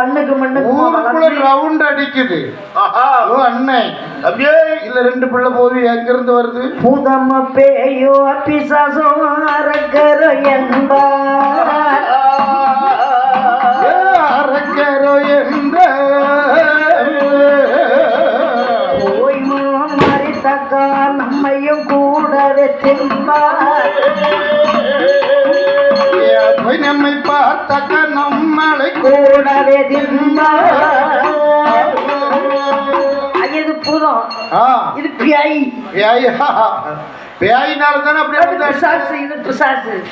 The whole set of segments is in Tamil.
மண்ணுக்கு மண்ணுக்கு ஊருக்குள்ள ரவுண்ட் அடிக்குது. ஆஹா. ஓ அண்ணன் அப்படியே இல்ல ரெண்டு பிள்ளை போகுது எங்க இருந்து வருது? பூதம பேயோ பிசாசோ அரக்கரோ என்பார். அரக்கரோ என்ற மறித்தக்கா நம்மையும் கூடவே போய் நம்மை பார்த்தாக்க நம்மளை கூடவே தின்பார் இது பூதம் இது பியாய் பேயா பேயினால தானே அப்படி பிசாசு இது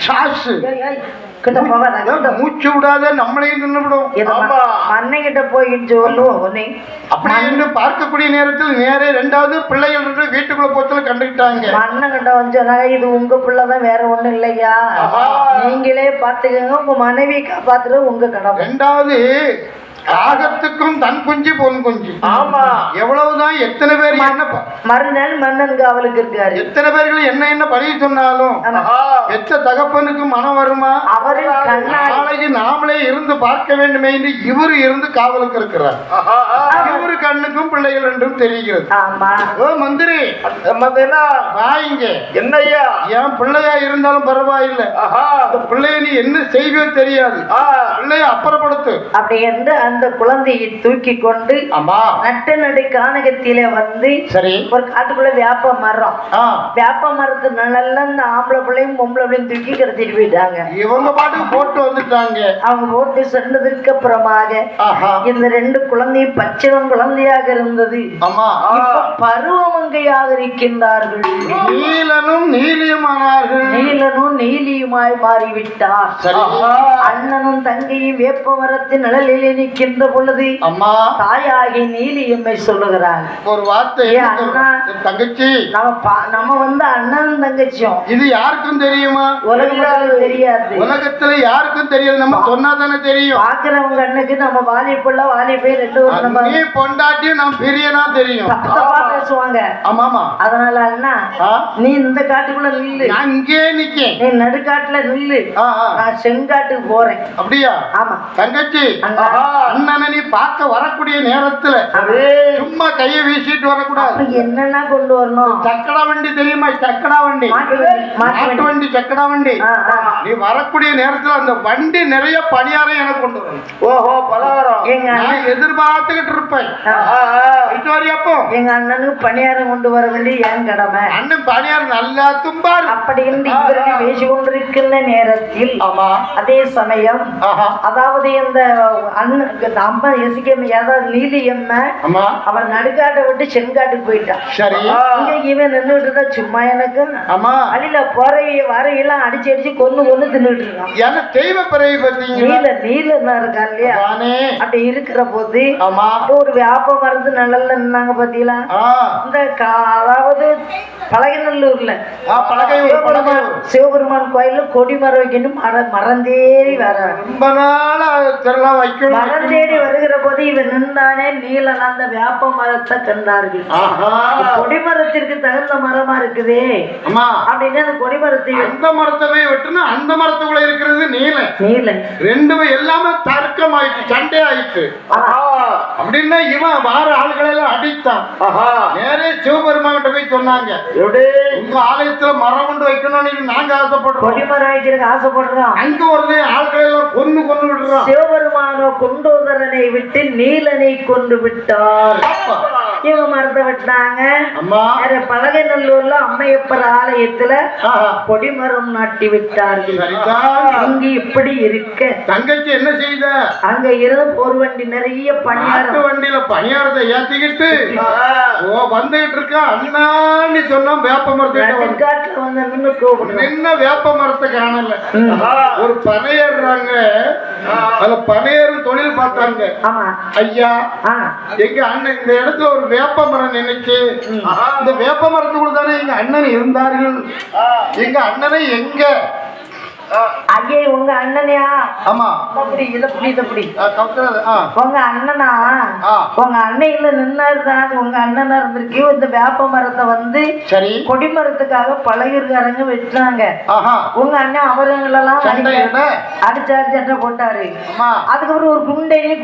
சாசு ஏய், கிட்ட போகாத. கிட்ட மூச்சு விடாத நம்மளையும் தின்னுவிடும் ஆமா. அன்னைகிட்ட போய் சொல்லுவோம் உன்னை அப்படி என்று பார்க்கக்கூடிய நேரத்தில் நேரே ரெண்டாவது பிள்ளைகள் வீட்டுக்குள்ள போத்துல கண்டுக்கிட்டாங்க. மண்ணங்கிட்ட வந்து சொன்னாங்க இது உங்க பிள்ளைதான் வேற ஒண்ணும் இல்லையா. நீங்களே பாத்துக்கங்க உங்க மனைவி காப்பாத்துறது உங்க கடமை. ரெண்டாவது ஆகத்துக்கும் தன் குஞ்சு பொன் குஞ்சு. ஆமா. எவ்வளவுதான் எத்தனை பேர் என்ன மறுநாள் மன்னன் காவலுக்கு இருக்காரு. எத்தனை பேர்கள் என்ன என்ன பழி சொன்னாலும் எத்த தகப்பனுக்கு மனம் வருமா? அவரு நாளைக்கு நாமளே இருந்து பார்க்க வேண்டுமே என்று இவரு இருந்து காவலுக்கு இருக்கிறார். இவரு கண்ணுக்கும் பிள்ளைகள் என்றும் தெரிகிறது. ஆமா. ஓ மந்திரி வாங்க என்னய்யா? என் பிள்ளையா இருந்தாலும் பரவாயில்லை. ஆஹா. அந்த பிள்ளைய நீ என்ன செய்வே தெரியாது. பிள்ளைய அப்புறப்படுத்து. அப்படி என்று அந்த குழந்தையை தூக்கி கொண்டு ஆமா நட்டு நடு கானகத்திலே வந்து சரி. ஒரு காட்டுக்குள்ள வேப்ப மரம். வேப்ப மரத்து நிழல்ல இந்த ஆம்பளை பிள்ளையும் பொம்பளை பிள்ளையும் தூக்கி கடத்திட்டு போயிட்டாங்க. இவங்க பாட்டுக்கு போட்டு வந்துட்டாங்க. அவங்க போட்டு சென்றதுக்கு அப்புறமாக இந்த ரெண்டு குழந்தையும் பச்சிளம் குழந்தையாக இருந்தது. ஆமா. பருவமங்கையாக இருக்கின்றார்கள் நீலனும் நீலியமானார்கள். நீலனும் நீலியுமாய் மாறிவிட்டார். அண்ணனும் தங்கையும் வேப்ப மரத்தின் நிழலில் நிற்கின்ற பொழுது அம்மா. தாயாகி நீலியம்மை சொல்லுகிறார் ஒரு வார்த்தை அண்ணா. தங்கச்சி. நம்ம நம்ம வந்து அண்ணனும் தங்கச்சியும். இது யாருக்கும் தெரியுமா? உலகத்துல தெரியாது. உலகத்துல யாருக்கும் தெரியாது. நம்ம சொன்னா தானே தெரியும். பாக்குறவங்க அண்ணுக்கு நம்ம வாலிப்புள்ள வாலிபை ரெண்டு ஒரு நம்ம நீ பொண்டாட்டியும் நான் பெரியனா தெரியும். தப்பு பேசுவாங்க. ஆமாமா. அதனால அண்ணா? நீ இந்த காட்டுக்குள்ள நில்லு. நான் இங்கே நிக்கேன். நீ நடுக்காட்டுல நில்லு. நான் செங்காட்டுக்கு போறேன். அப்படியா? ஆமா. தங்கச்சி. அண்ணா. பார்க்க வரக்கூடிய நேரத்துல சும்மா கையை வீசிட்டு வரக்கூடாது. அப்ப என்னென்ன கொண்டு வரணும்? சக்கடா வண்டி தெரியுமா? சக்கடா வண்டி. மாட்டு வண்டி, சக்கடா வண்டி. நீ வரக்கூடிய நேரத்துல அந்த வண்டி நிறைய பணியாரம் எனக்கு கொண்டு வரும் ஓஹோ பலகாரம். நான் எதிர்பார்த்துக்கிட்டு இருப்பேன். வரியாப்போ எங்க அண்ணனுக்கு பணியாரம் கொண்டு வர வேண்டிய என் கடமை? அண்ணன் பணியாரம் நல்லா தும்பார் அப்படி என்று இவர்கள் பேசிக் கொண்டிருக்கின்ற நேரத்தில் அதே சமயம் அதாவது இந்த அண்ணன் இந்த அதாவது நீலி அம்மா. அவன் நடுக்காட்டை விட்டு செங்காட்டுக்கு போயிட்டான். சரி. இங்க இவன் நின்றுட்டு இருந்தா சும்மா எனக்கு. ஆமா வழியில போறைய வரையெல்லாம் அடிச்சு அடிச்சு கொன்னு கொன்னு தின்னுட்டு இருக்கான் ஏன்னா தெய்வ பிறவி பார்த்தீங்களா நீல நீலன்னா இருக்கான் இல்லையா? அப்படி இருக்கிற போது ஆமா ஒரு வியாப மருந்து நிழல்ல நின்னாங்க பாத்தீங்களா? இந்த அதாவது பழகநல்லூர்ல. சிவபெருமான் கோயில்ல கொடி மரம் வைக்கணும். மர- மரந்தேறி வர ரொம்ப நாளா வைக்கணும். மரந்தேடி வருகிற போது இவன் நின்றானே நீலன் அந்த வேப்ப மரத்தை கண்டார்கள். கொடிமரத்திற்கு தகுந்த மரமா இருக்குதே. அப்படின்னு அந்த கொடிமரத்தை அந்த மரத்தை போய் வெட்டுனா அந்த மரத்துக்குள்ள இருக்கிறது நீல. நீலன் ரெண்டுமே எல்லாமே தர்க்கம் ஆயிட்டு சண்டை ஆயிட்டு அப்படின்னா இவன் வார ஆளுகளை எல்லாம் அடித்தான். ஆஹா. நேரே சிவபெருமான் கிட்ட போய் சொன்னாங்க. எப்படி? உங்க ஆலயத்துல மரம் கொண்டு வைக்கணும்னு நாங்க ஆசைப்படுறோம். கொடிமரம் வைக்கிறதுக்கு ஆசைப்படுறான் அங்க ஒரு ஆட்களை எல்லாம் கொன்னு கொண்டு விடுறோம். சிவபெருமானோ குண்டோதரனை விட்டு நீலனை கொண்டு விட்டார். இவன் மரத்தை விட்டாங்க. பழகநல்லூர்ல அம்மையப்பர் ஆலயத்துல கொடிமரம் நாட்டி விட்டார்கள். இங்கு இப்படி இருக்க. தங்கச்சி என்ன செய்த? அங்க இருந்து போர் வண்டி நிறைய பணியாரம். வண்டியில பணியாரத்தை ஏத்திக்கிட்டு ஓ வந்துகிட்டு இருக்க அண்ணான்னு சொன்னா வேப்ப மரத்தை வந்து. நின்று கூப்பிடுறோம் நின்ன வேப்ப மரத்தை காணல. ஒரு பனையேறாங்க அதுல பனையேறும் தொழில் பார்த்தாங்க. ஆமா. ஐயா எங்க அண்ணன் இந்த இடத்துல ஒரு வேப்ப மரம் நினைச்சு இந்த வேப்ப மரத்துக்குள்ள தானே எங்க அண்ணன் இருந்தார்கள்? எங்க அண்ணனை எங்க ஐயே உங்க அண்ணனையா? ஆமா. அப்படி இதப்படி ஆ, கவுத்துறது, ஆ. உங்க அண்ணனா. உங்க அன்னையில நின்னாருதான். உங்க அண்ணனா இருந்திருக்கு. இந்த வேப்ப மரத்தை வந்து சரி. கொடிமரத்துக்காக பழகிருக்காரங்க வெட்டுறாங்க ஆஹா. உங்க அண்ணன் அவருங்களெல்லாம் அடிச்சாரு சண்டை போட்டாரு. அதுக்கப்புறம் ஒரு குண்டையும்